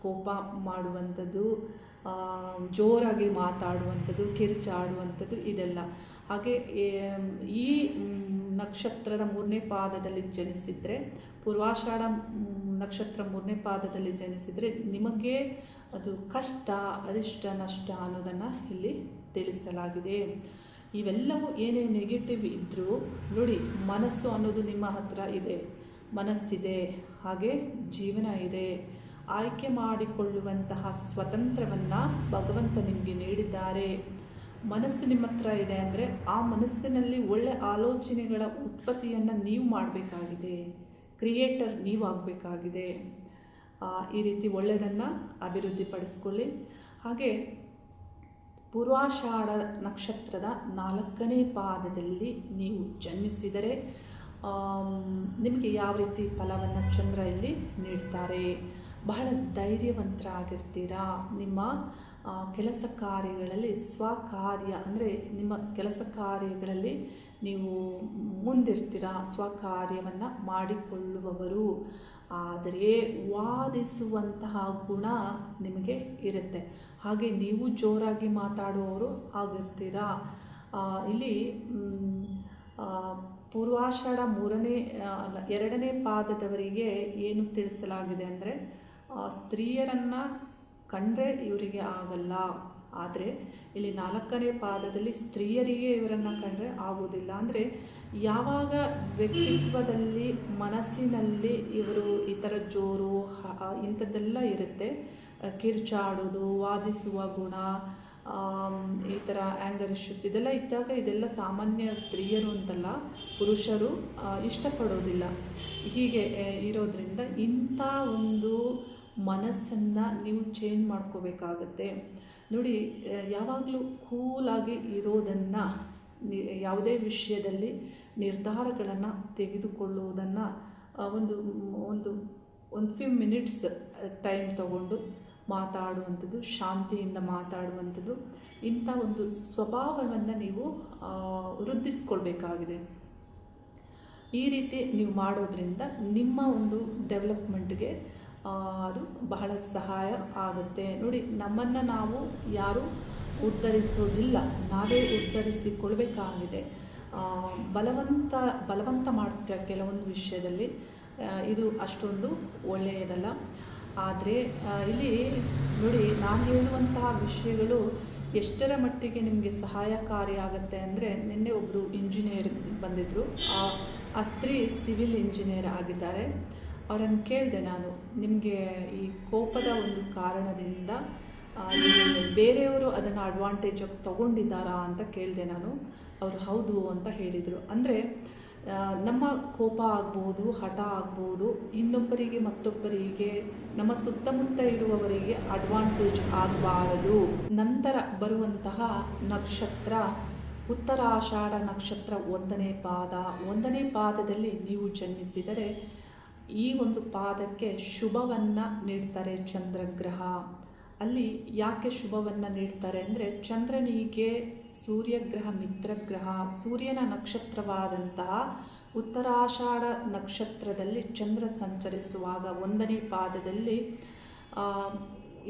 ಕೋಪ ಮಾಡುವಂಥದ್ದು ಜೋರಾಗಿ ಮಾತಾಡುವಂಥದ್ದು ಕಿರ್ಚಾಡುವಂಥದ್ದು ಇದೆಲ್ಲ. ಹಾಗೆ ಈ ನಕ್ಷತ್ರದ ಮೂರನೇ ಪಾದದಲ್ಲಿ ಜನಿಸಿದರೆ ಪೂರ್ವಾಷಾಢ ನಕ್ಷತ್ರ ಮೂರನೇ ಪಾದದಲ್ಲಿ ಜನಿಸಿದರೆ ನಿಮಗೆ ಅದು ಕಷ್ಟ ಅರಿಷ್ಟ ನಷ್ಟ ಅನ್ನೋದನ್ನು ಇಲ್ಲಿ ತಿಳಿಸಲಾಗಿದೆ. ಇವೆಲ್ಲವೂ ಏನೇ ನೆಗೆಟಿವ್ ಇದ್ದರೂ ನೋಡಿ, ಮನಸ್ಸು ಅನ್ನೋದು ನಿಮ್ಮ ಹತ್ರ ಇದೆ. ಮನಸ್ಸಿದೆ, ಹಾಗೆ ಜೀವನ ಇದೆ. ಆಯ್ಕೆ ಮಾಡಿಕೊಳ್ಳುವಂತಹ ಸ್ವತಂತ್ರವನ್ನು ಭಗವಂತ ನಿಮಗೆ ನೀಡಿದ್ದಾರೆ. ಮನಸ್ಸು ನಿಮ್ಮ ಹತ್ರ ಇದೆ ಅಂದರೆ ಆ ಮನಸ್ಸಿನಲ್ಲಿ ಒಳ್ಳೆ ಆಲೋಚನೆಗಳ ಉತ್ಪತ್ತಿಯನ್ನು ನೀವು ಮಾಡಬೇಕಾಗಿದೆ. ಕ್ರಿಯೇಟರ್ ನೀವು ಆಗಬೇಕಾಗಿದೆ. ಈ ರೀತಿ ಒಳ್ಳೆಯದನ್ನು ಅಭಿವೃದ್ಧಿಪಡಿಸ್ಕೊಳ್ಳಿ. ಹಾಗೆ ಪೂರ್ವಾಷಾಢ ನಕ್ಷತ್ರದ ನಾಲ್ಕನೇ ಪಾದದಲ್ಲಿ ನೀವು ಜನ್ಮಿಸಿದರೆ ನಿಮಗೆ ಯಾವ ರೀತಿ ಫಲವನ್ನು ಚಂದ್ರ ಇಲ್ಲಿ ನೀಡ್ತಾರೆ? ಬಹಳ ಧೈರ್ಯವಂತರಾಗಿರ್ತೀರಾ? ನಿಮ್ಮ ಕೆಲಸ ಕಾರ್ಯಗಳಲ್ಲಿ ಸ್ವಕಾರ್ಯ ಅಂದರೆ ನಿಮ್ಮ ಕೆಲಸ ಕಾರ್ಯಗಳಲ್ಲಿ ನೀವು ಮುಂದಿರ್ತೀರಾ? ಸ್ವಕಾರ್ಯವನ್ನು ಮಾಡಿಕೊಳ್ಳುವವರು. ಆದರೆ ವಾದಿಸುವಂತಹ ಗುಣ ನಿಮಗೆ ಇರುತ್ತೆ. ಹಾಗೆ ನೀವು ಜೋರಾಗಿ ಮಾತಾಡುವವರು ಆಗಿರ್ತೀರಾ? ಇಲ್ಲಿ ಪೂರ್ವಾಷಾಢ ಮೂರನೇ ಅಲ್ಲ, ಎರಡನೇ ಪಾದದವರಿಗೆ ಏನು ತಿಳಿಸಲಾಗಿದೆ ಅಂದರೆ ಸ್ತ್ರೀಯರನ್ನು ಕಂಡ್ರೆ ಇವರಿಗೆ ಆಗಲ್ಲ. ಆದರೆ, ಇಲ್ಲಿ ನಾಲ್ಕನೇ ಪಾದದಲ್ಲಿ ಸ್ತ್ರೀಯರಿಗೆ ಇವರನ್ನು ಕಂಡ್ರೆ ಆಗೋದಿಲ್ಲ ಅಂದರೆ, ಯಾವಾಗ ವ್ಯಕ್ತಿತ್ವದಲ್ಲಿ, ಮನಸ್ಸಿನಲ್ಲಿ ಇವರು ಈ ಥರ ಜೋರು ಇಂಥದ್ದೆಲ್ಲ ಇರುತ್ತೆ ಕಿರ್ಚಾಡೋದು, ವಾದಿಸುವ ಗುಣ ಈ ಥರ ಆ್ಯಂಗರ್ ಇಶ್ಯೂಸ್ ಇದೆಲ್ಲ ಇದ್ದಾಗ ಇದೆಲ್ಲ ಸಾಮಾನ್ಯ ಸ್ತ್ರೀಯರು ಅಂತಲ್ಲ, ಪುರುಷರು ಇಷ್ಟಪಡೋದಿಲ್ಲ. ಹೀಗೆ ಇರೋದ್ರಿಂದ ಇಂಥ ಒಂದು ಮನಸ್ಸನ್ನು ನೀವು ಚೇಂಜ್ ಮಾಡ್ಕೋಬೇಕಾಗತ್ತೆ. ನೋಡಿ ಯಾವಾಗಲೂ ಕೂಲಾಗಿ ಇರೋದನ್ನು ಯಾವುದೇ ವಿಷಯದಲ್ಲಿ ನಿರ್ಧಾರಗಳನ್ನು ತೆಗೆದುಕೊಳ್ಳುವುದನ್ನು ಒಂದು ಒಂದು ಒಂದು ಫ್ಯೂ ಮಿನಿಟ್ಸ್ ಟೈಮ್ ತಗೊಂಡು ಮಾತಾಡುವಂಥದ್ದು, ಶಾಂತಿಯಿಂದ ಮಾತಾಡುವಂಥದ್ದು, ಇಂಥ ಒಂದು ಸ್ವಭಾವವನ್ನು ನೀವು ವೃದ್ಧಿಸ್ಕೊಳ್ಬೇಕಾಗಿದೆ. ಈ ರೀತಿ ನೀವು ಮಾಡೋದ್ರಿಂದ ನಿಮ್ಮ ಒಂದು ಡೆವಲಪ್ಮೆಂಟ್ಗೆ ಅದು ಬಹಳ ಸಹಾಯ ಆಗುತ್ತೆ. ನೋಡಿ, ನಮ್ಮನ್ನು ನಾವು ಯಾರು ಉದ್ಧರಿಸೋದಿಲ್ಲ. ನಾವೇ ಉದ್ಧರಿಸಿಕೊಳ್ಬೇಕಾಗಿದೆ. ಬಲವಂತ ಬಲವಂತ ಮಾಡ್ತೀರ ಕೆಲವೊಂದು ವಿಷಯದಲ್ಲಿ ಇದು ಅಷ್ಟೊಂದು ಒಳ್ಳೆಯದಲ್ಲ. ಆದರೆ ಇಲ್ಲಿ ನೋಡಿ, ನಾನು ಹೇಳುವಂತಹ ವಿಷಯಗಳು ಎಷ್ಟರ ಮಟ್ಟಿಗೆ ನಿಮಗೆ ಸಹಾಯಕಾರಿ ಆಗುತ್ತೆ ಅಂದರೆ, ನಿನ್ನೆ ಒಬ್ಬರು ಇಂಜಿನಿಯರ್ ಬಂದಿದ್ದರು ಆ ಸ್ತ್ರೀ ಸಿವಿಲ್ ಇಂಜಿನಿಯರ್ ಆಗಿದ್ದಾರೆ. ಅವರನ್ನು ಕೇಳಿದೆ ನಾನು, ನಿಮಗೆ ಈ ಕೋಪದ ಒಂದು ಕಾರಣದಿಂದ ಬೇರೆಯವರು ಅದನ್ನು ಅಡ್ವಾಂಟೇಜ್ ತೊಗೊಂಡಿದ್ದಾರಾ ಅಂತ ಕೇಳಿದೆ ನಾನು. ಅವರು ಹೌದು ಅಂತ ಹೇಳಿದರು. ಅಂದರೆ ನಮ್ಮ ಕೋಪ ಆಗ್ಬೋದು, ಹಠ ಆಗ್ಬೋದು, ಇನ್ನೊಬ್ಬರಿಗೆ ಮತ್ತೊಬ್ಬರಿಗೆ, ನಮ್ಮ ಸುತ್ತಮುತ್ತ ಇರುವವರಿಗೆ ಅಡ್ವಾಂಟೇಜ್ ಆಗಬಾರದು. ನಂತರ ಬರುವಂತಹ ನಕ್ಷತ್ರ, ಉತ್ತರಾಷಾಢ ನಕ್ಷತ್ರ ಒಂದನೇ ಪಾದ. ಒಂದನೇ ಪಾದದಲ್ಲಿ ನೀವು ಜನ್ಮಿಸಿದರೆ ಈ ಒಂದು ಪಾದಕ್ಕೆ ಶುಭವನ್ನು ನೀಡ್ತಾರೆ ಚಂದ್ರಗ್ರಹ. ಅಲ್ಲಿ ಯಾಕೆ ಶುಭವನ್ನು ನೀಡ್ತಾರೆ ಅಂದರೆ ಚಂದ್ರನಿಗೆ ಸೂರ್ಯಗ್ರಹ, ಮಿತ್ರಗ್ರಹ, ಸೂರ್ಯನ ನಕ್ಷತ್ರವಾದಂತಹ ಉತ್ತರಾಷಾಢ ನಕ್ಷತ್ರದಲ್ಲಿ ಚಂದ್ರ ಸಂಚರಿಸುವಾಗ ಒಂದನೇ ಪಾದದಲ್ಲಿ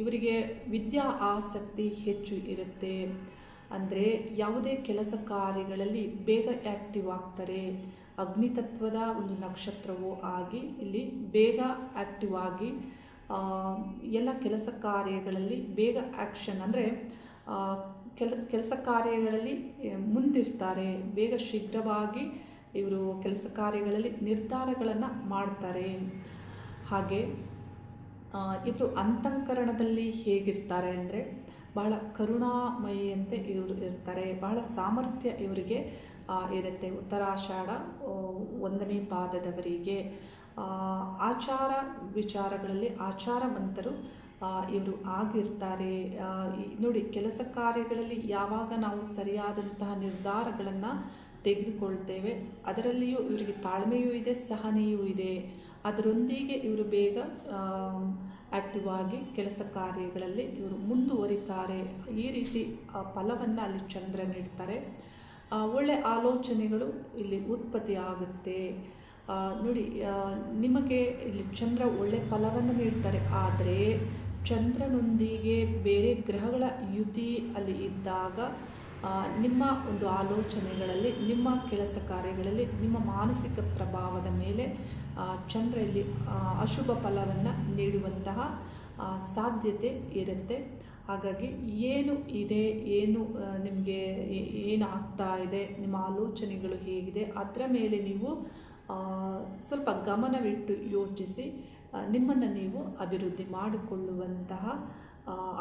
ಇವರಿಗೆ ವಿದ್ಯಾ ಆಸಕ್ತಿ ಹೆಚ್ಚು ಇರುತ್ತೆ. ಅಂದರೆ ಯಾವುದೇ ಕೆಲಸ ಕಾರ್ಯಗಳಲ್ಲಿ ಬೇಗ ಆ್ಯಕ್ಟಿವ್ ಆಗ್ತಾರೆ. ಅಗ್ನಿತತ್ವದ ಒಂದು ನಕ್ಷತ್ರವೂ ಆಗಿ ಇಲ್ಲಿ ಬೇಗ ಆ್ಯಕ್ಟಿವ್ ಆಗಿ ಎಲ್ಲ ಕೆಲಸ ಕಾರ್ಯಗಳಲ್ಲಿ ಬೇಗ ಆ್ಯಕ್ಷನ್ ಅಂದರೆ ಕೆಲ, ಕೆಲಸ ಕಾರ್ಯಗಳಲ್ಲಿ ಮುಂದಿರ್ತಾರೆ. ಬೇಗ ಶೀಘ್ರವಾಗಿ ಇವರು ಕೆಲಸ ಕಾರ್ಯಗಳಲ್ಲಿ ನಿರ್ಧಾರಗಳನ್ನು ಮಾಡ್ತಾರೆ. ಹಾಗೆ ಇವರು ಅಂತಃಕರಣದಲ್ಲಿ ಹೇಗಿರ್ತಾರೆ ಅಂದರೆ, ಬಹಳ ಕರುಣಾಮಯಿಯಂತೆ ಇವರು ಇರ್ತಾರೆ. ಬಹಳ ಸಾಮರ್ಥ್ಯ ಇವರಿಗೆ ಇರುತ್ತೆ. ಉತ್ತರಾಷಾಢ ಒಂದನೇ ಪಾದದವರಿಗೆ. ಆಚಾರ ವಿಚಾರಗಳಲ್ಲಿ ಆಚಾರವಂತರು ಇವರು ಆಗಿರ್ತಾರೆ. ನೋಡಿ ಕೆಲಸ ಕಾರ್ಯಗಳಲ್ಲಿ ಯಾವಾಗ ನಾವು ಸರಿಯಾದಂತಹ ನಿರ್ಧಾರಗಳನ್ನು ತೆಗೆದುಕೊಳ್ತೇವೆ, ಅದರಲ್ಲಿಯೂ ಇವರಿಗೆ ತಾಳ್ಮೆಯೂ ಇದೆ, ಸಹನೆಯೂ ಇದೆ. ಅದರೊಂದಿಗೆ ಇವರು ಬೇಗ ಆ್ಯಕ್ಟಿವ್ ಆಗಿ ಕೆಲಸ ಕಾರ್ಯಗಳಲ್ಲಿ ಇವರು ಮುಂದುವರಿತಾರೆ. ಈ ರೀತಿ ಫಲವನ್ನು ಅಲ್ಲಿ ಚಂದ್ರ ನೀಡ್ತಾರೆ. ಒಳ್ಳೆ ಆಲೋಚನೆಗಳು ಇಲ್ಲಿ ಉತ್ಪತ್ತಿ ಆಗುತ್ತೆ. ನೋಡಿ ನಿಮಗೆ ಇಲ್ಲಿ ಚಂದ್ರ ಒಳ್ಳೆ ಫಲವನ್ನು ನೀಡ್ತಾರೆ. ಆದರೆ ಚಂದ್ರನೊಂದಿಗೆ ಬೇರೆ ಗ್ರಹಗಳ ಯುತಿ ಅಲ್ಲಿ ಇದ್ದಾಗ ನಿಮ್ಮ ಒಂದು ಆಲೋಚನೆಗಳಲ್ಲಿ, ನಿಮ್ಮ ಕೆಲಸ ಕಾರ್ಯಗಳಲ್ಲಿ, ನಿಮ್ಮ ಮಾನಸಿಕ ಪ್ರಭಾವದ ಮೇಲೆ ಚಂದ್ರ ಇಲ್ಲಿ ಅಶುಭ ಫಲವನ್ನು ನೀಡುವಂತಹ ಸಾಧ್ಯತೆ ಇರುತ್ತೆ. ಹಾಗಾಗಿ ಏನು ಇದೆ, ಏನು ನಿಮಗೆ ಏನು ಆಗ್ತಾ ಇದೆ, ನಿಮ್ಮ ಆಲೋಚನೆಗಳು ಹೇಗಿದೆ, ಅದರ ಮೇಲೆ ನೀವು ಸ್ವಲ್ಪ ಗಮನವಿಟ್ಟು ಯೋಚಿಸಿ ನಿಮ್ಮನ್ನು ನೀವು ಅಭಿವೃದ್ಧಿ ಮಾಡಿಕೊಳ್ಳುವಂತಹ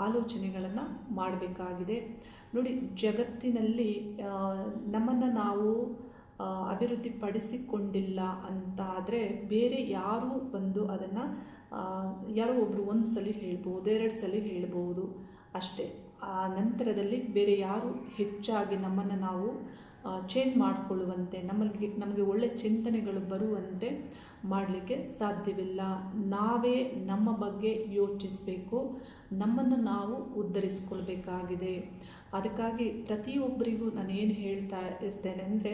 ಆಲೋಚನೆಗಳನ್ನು ಮಾಡಬೇಕಾಗಿದೆ. ನೋಡಿ, ಜಗತ್ತಿನಲ್ಲಿ ನಮ್ಮನ್ನು ನಾವು ಅಭಿವೃದ್ಧಿ ಅಭಿವೃದ್ಧಿಪಡಿಸಿಕೊಂಡಿಲ್ಲ ಅಂತ ಆದರೆ ಬೇರೆ ಯಾರೂ ಬಂದು ಅದನ್ನು ಯಾರೋ ಒಬ್ಬರು ಒಂದು ಸಲ ಹೇಳ್ಬೋದು ಎರಡು ಸಲ ಹೇಳ್ಬೋದು ಅಷ್ಟೇ. ಆ ನಂತರದಲ್ಲಿ ಬೇರೆ ಯಾರು ಹೆಚ್ಚಾಗಿ ನಮ್ಮನ್ನು ನಾವು ಚೇಂಜ್ ಮಾಡಿಕೊಳ್ಳುವಂತೆ, ನಮ್ಮಲ್ಲಿ, ನಮಗೆ ಒಳ್ಳೆ ಚಿಂತನೆಗಳು ಬರುವಂತೆ ಮಾಡಲಿಕ್ಕೆ ಸಾಧ್ಯವಿಲ್ಲ. ನಾವೇ ನಮ್ಮ ಬಗ್ಗೆ ಯೋಚಿಸಬೇಕು, ನಮ್ಮನ್ನು ನಾವು ಉದ್ಧರಿಸ್ಕೊಳ್ಬೇಕಾಗಿದೆ. ಅದಕ್ಕಾಗಿ ಪ್ರತಿಯೊಬ್ಬರಿಗೂ ನಾನು ಏನು ಹೇಳ್ತಾ ಇರ್ತೇನೆ ಅಂದರೆ,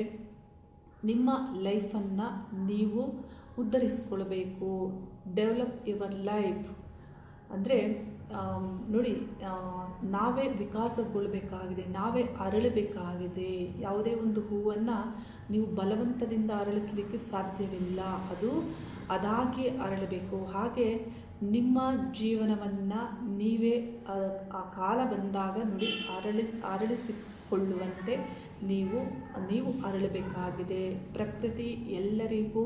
ನಿಮ್ಮ ಲೈಫನ್ನು ನೀವು ಉದ್ಧರಿಸ್ಕೊಳ್ಬೇಕು. ಡೆವಲಪ್ ಯುವರ್ ಲೈಫ್ ಅಂದರೆ ನೋಡಿ ನಾವೇ ವಿಕಾಸಗೊಳ್ಬೇಕಾಗಿದೆ, ನಾವೇ ಅರಳಬೇಕಾಗಿದೆ. ಯಾವುದೇ ಒಂದು ಹೂವನ್ನು ನೀವು ಬಲವಂತದಿಂದ ಅರಳಿಸಲಿಕ್ಕೆ ಸಾಧ್ಯವಿಲ್ಲ. ಅದು ಅದಾಗಿ ಅರಳಬೇಕು. ಹಾಗೆ ನಿಮ್ಮ ಜೀವನವನ್ನು ನೀವೇ, ಆ ಕಾಲ ಬಂದಾಗ ನೋಡಿ ಅರಳಿಸ್ ಅರಳಿಸಿಕೊಳ್ಳುವಂತೆ ನೀವು ನೀವು ಅರಳಬೇಕಾಗಿದೆ. ಪ್ರಕೃತಿ ಎಲ್ಲರಿಗೂ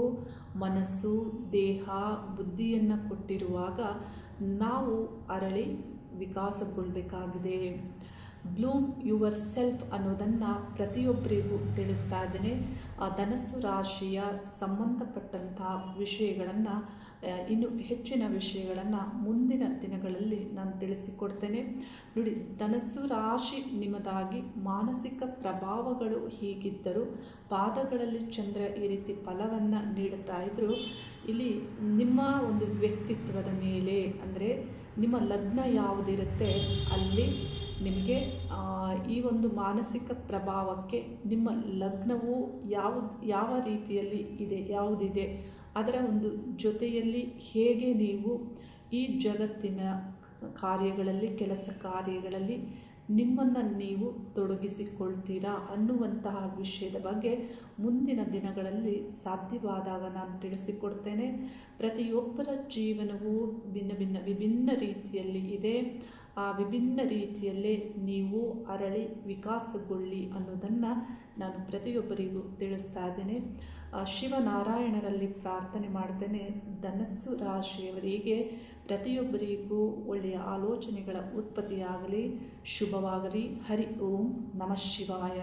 ಮನಸ್ಸು, ದೇಹ, ಬುದ್ಧಿಯನ್ನು ಕೊಟ್ಟಿರುವಾಗ ನಾವು ಅರಳಿ ವಿಕಾಸಗೊಳ್ಬೇಕಾಗಿದೆ. ಬ್ಲೂಮ್ ಯುವರ್ ಸೆಲ್ಫ್ ಅನ್ನೋದನ್ನು ಪ್ರತಿಯೊಬ್ಬರಿಗೂ ತಿಳಿಸ್ತಾ ಇದ್ದೇನೆ. ಆ ಧನಸ್ಸು ರಾಶಿಯ ಸಂಬಂಧಪಟ್ಟಂಥ ವಿಷಯಗಳನ್ನು ಇನ್ನು ಹೆಚ್ಚಿನ ವಿಷಯಗಳನ್ನು ಮುಂದಿನ ದಿನಗಳಲ್ಲಿ ನಾನು ತಿಳಿಸಿಕೊಡ್ತೇನೆ. ನೋಡಿ, ಧನಸ್ಸು ರಾಶಿ ನಿಮ್ಮದಾಗಿ ಮಾನಸಿಕ ಪ್ರಭಾವಗಳು ಹೀಗಿದ್ದರೂ ಪಾದಗಳಲ್ಲಿ ಚಂದ್ರ ಈ ರೀತಿ ಫಲವನ್ನು ನೀಡುತ್ತಾ ಇದ್ದರು ಇಲ್ಲಿ ನಿಮ್ಮ ಒಂದು ವ್ಯಕ್ತಿತ್ವದ ಮೇಲೆ ಅಂದರೆ ನಿಮ್ಮ ಲಗ್ನ ಯಾವುದಿರುತ್ತೆ, ಅಲ್ಲಿ ನಿಮಗೆ ಈ ಒಂದು ಮಾನಸಿಕ ಪ್ರಭಾವಕ್ಕೆ ನಿಮ್ಮ ಲಗ್ನವು ಯಾವ ಯಾವ ರೀತಿಯಲ್ಲಿ ಇದೆ, ಯಾವುದಿದೆ ಅದರ ಒಂದು ಜೊತೆಯಲ್ಲಿ ಹೇಗೆ ನೀವು ಈ ಜಗತ್ತಿನ ಕಾರ್ಯಗಳಲ್ಲಿ, ಕೆಲಸ ಕಾರ್ಯಗಳಲ್ಲಿ ನಿಮ್ಮನ್ನು ನೀವು ತೊಡಗಿಸಿಕೊಳ್ತೀರಾ ಅನ್ನುವಂತಹ ವಿಷಯದ ಬಗ್ಗೆ ಮುಂದಿನ ದಿನಗಳಲ್ಲಿ ಸಾಧ್ಯವಾದಾಗ ನಾನು ತಿಳಿಸಿಕೊಡ್ತೇನೆ. ಪ್ರತಿಯೊಬ್ಬರ ಜೀವನವೂ ಭಿನ್ನ ಭಿನ್ನ, ವಿಭಿನ್ನ ರೀತಿಯಲ್ಲಿ ಇದೆ. ಆ ವಿಭಿನ್ನ ರೀತಿಯಲ್ಲೇ ನೀವು ಅರಳಿ ವಿಕಾಸಗೊಳ್ಳಿ ಅನ್ನೋದನ್ನು ನಾನು ಪ್ರತಿಯೊಬ್ಬರಿಗೂ ತಿಳಿಸ್ತಾ ಇದ್ದೇನೆ. ಶಿವನಾರಾಯಣರಲ್ಲಿ ಪ್ರಾರ್ಥನೆ ಮಾಡ್ತೇನೆ. ಧನಸ್ಸು ರಾಶಿಯವರಿಗೆ ಪ್ರತಿಯೊಬ್ಬರಿಗೂ ಒಳ್ಳೆಯ ಆಲೋಚನೆಗಳ ಉತ್ಪತ್ತಿಯಾಗಲಿ ಶುಭವಾಗಲಿ. ಹರಿ ಓಂ ನಮಃ ಶಿವಾಯ.